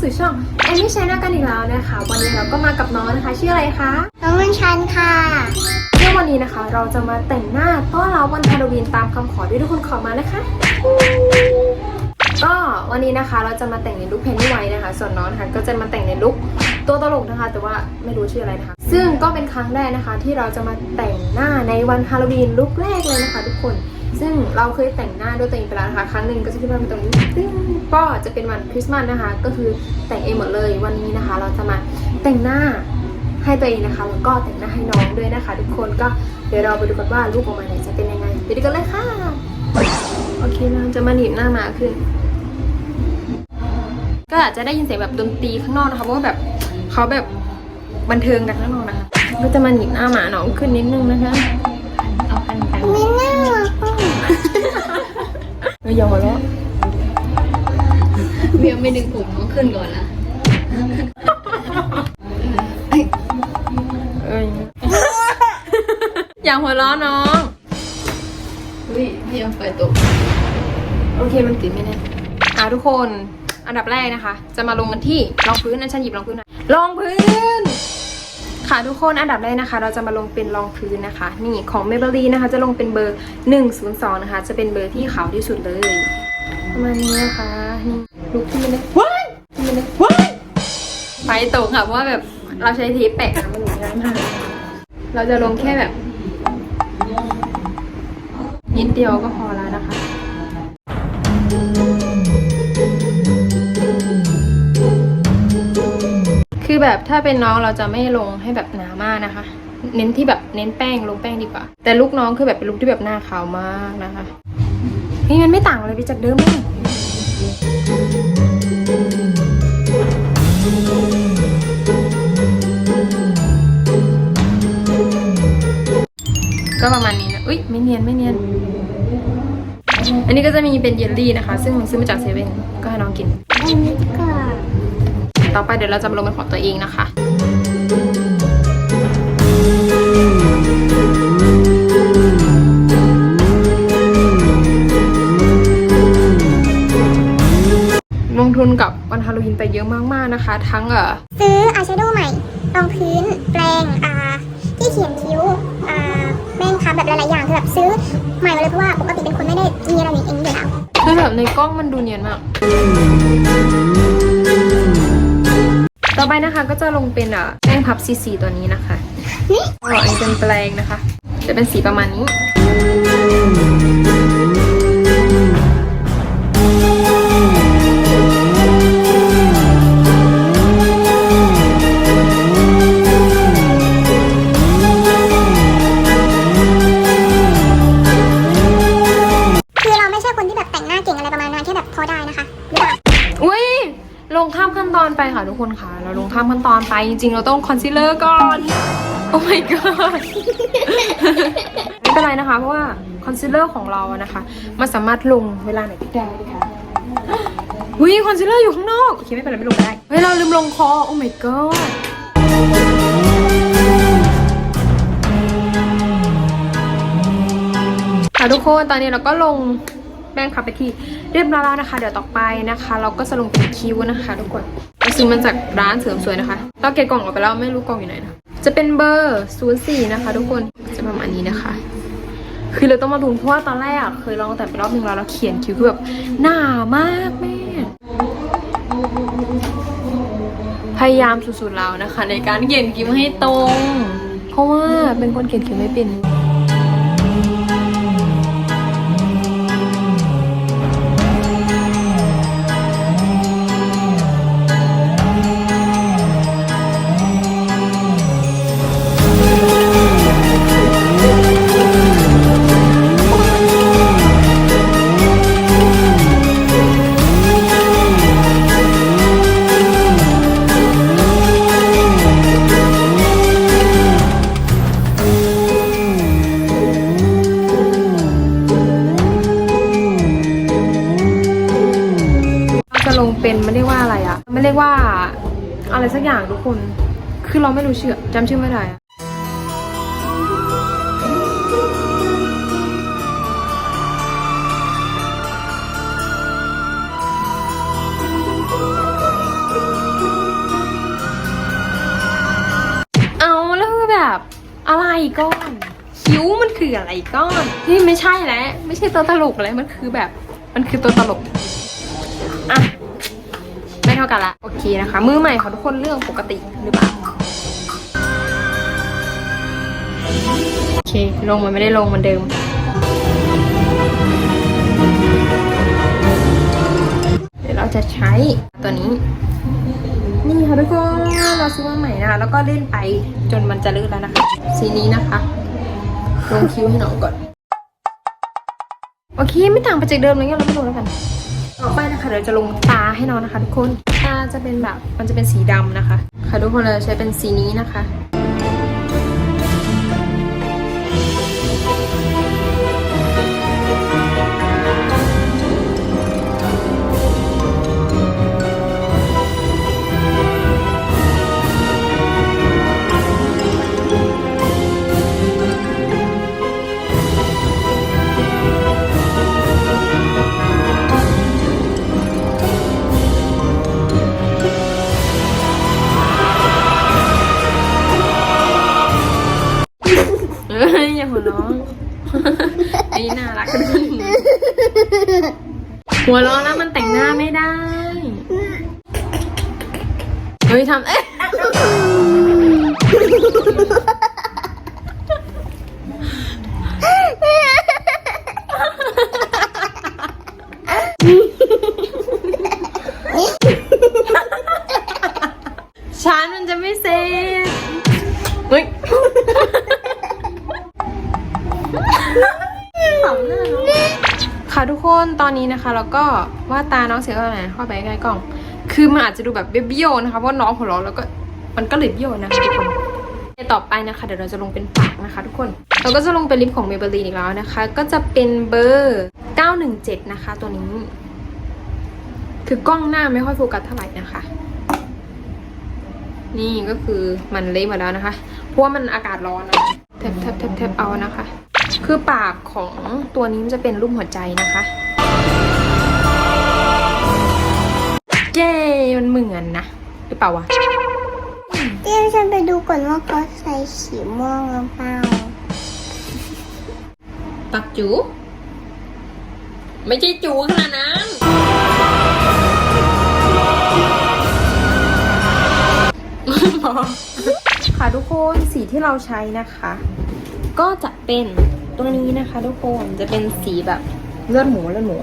สู่ช่องแอมมี่ชแนลกันอีกแล้วนะคะ วันนี้เราก็มากับน้องนะคะ ชื่ออะไรคะ น้องมันชันค่ะซึ่งวันนี้นะคะ เราจะมาแต่งหน้าต้อนรับวันฮาโลวีนตามคำขอที่ทุกคนขอมานะคะ ก็วันนี้นะคะเราจะมาแต่งในลุคเพนนี่ไว้นะคะ ส่วนน้องนะคะก็จะมาแต่งในลุคตัวตลกนะคะ แต่ว่าไม่รู้ชื่ออะไรนะคะ ซึ่งก็เป็นครั้งแรกนะคะ ที่เราจะมาแต่งหน้าในวันฮาโลวีนลุคแรกเลยนะคะ ทุกคนซึ่งเราเคยแต่งหน้าด้วยตัวเองไปแล้วนะคะ ครั้งหนึ่งก็จะขึ้นมาเป็นตรงนี้ตึ้ง ก็จะเป็นวันคริสต์มาสนะคะ ก็คือแต่งเองหมดเลยวันนี้นะคะ เราจะมาแต่งหน้าให้ตัวเองนะคะ แล้วก็แต่งหน้าให้น้องด้วยนะคะ ทุกคนก็เดี๋ยวเราไปดูกันว่ารูปออกมาเนี่ยจะเป็นยังไงไปดูกันเลยค่ะโอเคเราจะมาหนีบหน้ามาขึ้น ก็อาจจะได้ยินเสียงแบบดนตรีข้างนอกนะคะเพราะว่าแบบเขาแบบบันเทิงกันข้างนอกนะคะก็จะมาหนีบหน้าหมาน้องขึ้นนิดนึงนะคะเอาพันกันไม่น่ารักอะเอออย่าหัว เราะเบียไม่ดึงผมน้องขึ้นก่อนนะเอออย่าหัวเราะน้องอุ้ยพี่ยังไฟตก โอเคมันติดไม่แน่อะทุกคนอันดับแรกนะคะ จะมาลงกันที่รองพื้นนั่นฉันหยิบรองพื้นหน่อยรองพื้น ค่ะทุกคนอันดับแรกนะคะ เราจะมาลงเป็นรองพื้นนะคะ นี่ของ Maybelline นะคะ จะลงเป็นเบอร์ 102 นะคะ จะเป็นเบอร์ที่ขาวที่สุดเลยประมาณนี้นะคะนี่ ลุกขึ้นมาเลยว้ายขึ้นมาเลยว้ายไฟตกค่ะเพราะว่าแบบเราใช้เทปแปะนะมันหนุนง่ายมากเราจะลงแค่แบบ นิดเดียวก็พอแล้วนะคะคือแบบถ้าเป็นน้องเราจะไม่ลงให้แบบหนามากนะคะ เน้นที่แบบเน้นแป้งลงแป้งดีกว่า แต่ลูกน้องคือแบบเป็นลูกที่แบบหน้าขาวมากนะคะนี่มันไม่ต่างอะไรไปจากเดิมเลย ก็ประมาณนี้นะ อุ้ยไม่เนียนไม่เนียน อันนี้ก็จะมีเป็นเยลลี่นะคะ ซึ่งซื้อมาจากเซเว่นก็ให้น้องกิน อันนี้ก็ต่อไปเดี๋ยวเราจะมาลงเป็นของตัวเองนะคะ ลงทุนกับวันฮาโลวีนไปเยอะมากๆนะคะ ทั้งเอ่อซื้ออายแชโดว์ใหม่รองพื้นแปรงอ่าที่เขียนคิ้วอ่าแม่งคะแบบหลายๆอย่างคือแบบซื้อใหม่มาเลยเพราะว่าปกติเป็นคนไม่ได้มีอะไรอย่างนี้อยู่แล้วคือแบบในกล้องมันดูเนียนมาก ต่อไปนะคะก็จะลงเป็นเอ่อแป้งพับซีซีตัวนี้นะคะนี่อ๋ออันนี้เป็นแปลงนะคะ จะเป็นสีประมาณนี้ อนไปค่ะทุกคนค่ะ เราลงข้ามขั้นตอนไปจริงๆ เราต้องคอนซีลเลอร์ก่อน โอ้ my god ไม่เป็นไรนะคะ เพราะว่าคอนซีลเลอร์ของเราอะนะคะ มันสามารถลงเวลาไหนก็ได้ค่ะอุ้ยคอนซีลเลอร์อยู่ข้างนอกโอเคไม่เป็นไรไม่ลงได้เฮ้ยเราลืมลงคอ โอ้ my god ค่ะทุกคนตอนนี้เราก็ลงแป้งพับไปที่เรียบร้อยแล้วนะคะ เดี๋ยวต่อไปนะคะ เราก็จะลงเป็นคิ้วนะคะทุกคน ซื้อมาจากร้านเสริมสวยนะคะเราเก็บกล่องออกไปแล้วไม่รู้กล่องอยู่ไหนนะจะเป็นเบอร์04นะคะ ทุกคนจะประมาณนี้นะคะ คือเราต้องมาดูเพราะว่าตอนแรกเคยลองแต่ไปรอบหนึ่งแล้วเราเขียนคิ้วคือแบบหนามากแม่พยายามสุดๆแล้วนะคะ ในการเขียนคิ้วให้ตรง เพราะว่าเป็นคนเขียนคิ้วไม่เป็น อะไรสักอย่างทุกคน คือเราไม่รู้ชื่อจำชื่อไม่ได้อะเอาแล้วคืแบบอะไรก้อน คิ้วมันคืออะไรก้อนนี่ไม่ใช่แล้วไม่ใช่ตัวตลกแล้วมันคือแบบ มันคือตัวตลก เท่ากันละโอเคนะคะ มือใหม่ของทุกคนเรื่องปกติหรือเปล่าโอเค ลงมันไม่ได้ลงเหมือนเดิม เดี๋ยวเราจะใช้ตัวนี้ นี่ค่ะทุกคนเราซื้อมาใหม่นะคะแล้วก็เล่นไปจนมันจะลื่นแล้วนะคะ สีนี้นะคะลงคิ้วให้น้องก่อนโอเค ไม่ต่างไปจากเดิมเลยงั้นเราไม่ลงแล้วกัน ต่อไปนะคะเดี๋ยวจะลงตาให้น้องนะคะทุกคนาจะเป็นแบบมันจะเป็นสีดำนะคะ ค่ะทุกคนเราใช้เป็นสีนี้นะคะ อ้ยอย่าหัวเราะไอ้น่ารักกันหัวเราะแล้วมันแต่งหน้าไม่ได้ เฮ้ยทำเอ๊ะ ค่ะทุกคนตอนนี้นะคะแล้วก็ว่าดตาน้องเสียก็ไหนเข้าไปใกล้กล้อง คือมันอาจจะดูแบบเบี้ยวๆนะคะเพราะน้องหัวเราะแล้วก็มันก็เลยเบี้ยวนะคะทุกคนต่อไปนะคะเดี๋ยวเราจะลงเป็นปากนะคะ ทุกคนเราก็จะลงเป็นลิปของ Maybelline อีกแล้วนะคะ ก็จะเป็นเบอร์ 917 นะคะ ตัวนี้ คือกล้องหน้าไม่ค่อยโฟกัสเท่าไหร่นะคะ นี่ก็คือมันเละหมดแล้วนะคะ เพราะว่ามันอากาศร้อนนะแทบแทบแทบแทบเอานะคะ คือปากของตัวนี้มันจะเป็นรูปหัวใจนะคะเย้มันเหมือนนะ หรือเปล่าวะเดี๋ยวฉันไปดูก่อนว่าเขาใส่สีม่วงหรือเปล่าปักจู ไม่ใช่จูขนาดนั้นค่ะทุกคนสีที่เราใช้นะคะ ก็จะเป็น ตัวนี้นะคะทุกคนจะเป็นสีแบบเลือดหมูเลือดหมู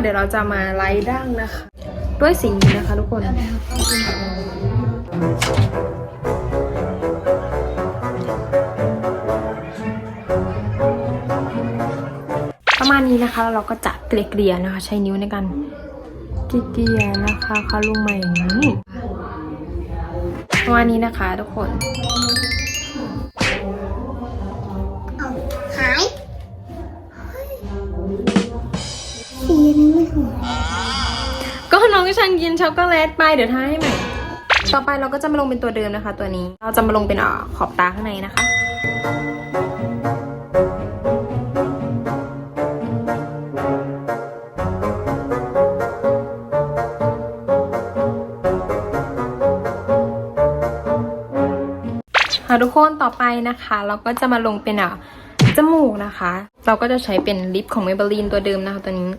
เดี๋ยวเราจะมาไล่ดั้งนะคะ ด้วยสีนี้นะคะทุกคนประมาณนี้นะคะแล้วเราก็จะเกลี่ยๆนะคะ ใช้นิ้วในการเกลี่ยนะคะเขาลงมาอย่างนี้ประมาณนี้นะคะทุกคน สีนี้ไม่หายก็น้องฉันกินช็อกโกแลตไปเดี๋ยวทาให้ใหม่ ต่อไปเราก็จะมาลงเป็นตัวเดิมนะคะ ตัวนี้ เราจะมาลงเป็นอขอบตาข้างในนะคะค่ะทุกคนต่อไปนะคะ เราก็จะมาลงเป็นอะจมูกนะคะ เราก็จะใช้เป็นลิปของ Maybelline ตัวเดิมนะคะตัวนี้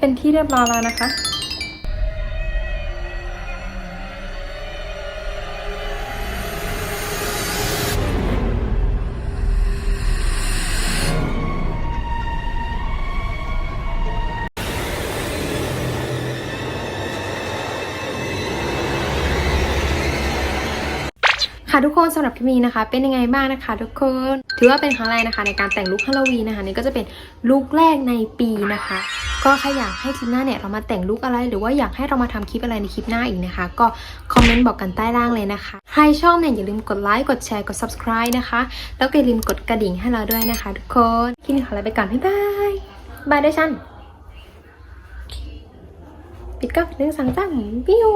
เป็นที่เรียบร้อยแล้วนะคะ ทุกคนสำหรับคลิปนี้นะคะ เป็นยังไงบ้างนะคะ ทุกคน ถือว่าเป็นครั้งแรกนะคะ ในการแต่งลุคฮาโลวีนนะคะนี่ก็จะเป็นลุคแรกในปีนะคะ ก็ใครอยากให้คลิปหน้าเนี่ยเรามาแต่งลุคอะไร หรือว่าอยากให้เรามาทำคลิปอะไรในคลิปหน้าอีกนะคะ ก็คอมเมนต์บอกกันใต้ล่างเลยนะคะ ใครชอบเนี่ยอย่าลืมกดไลค์กดแชร์กด subscribe นะคะ แล้วก็อย่าลืมกดกระดิ่งให้เราด้วยนะคะ ทุกคนคลิปนี้ขอลาไปก่อนบ๊ายบายบายด้วยฉันปิดก็หนึ่งสองสามปิ้ว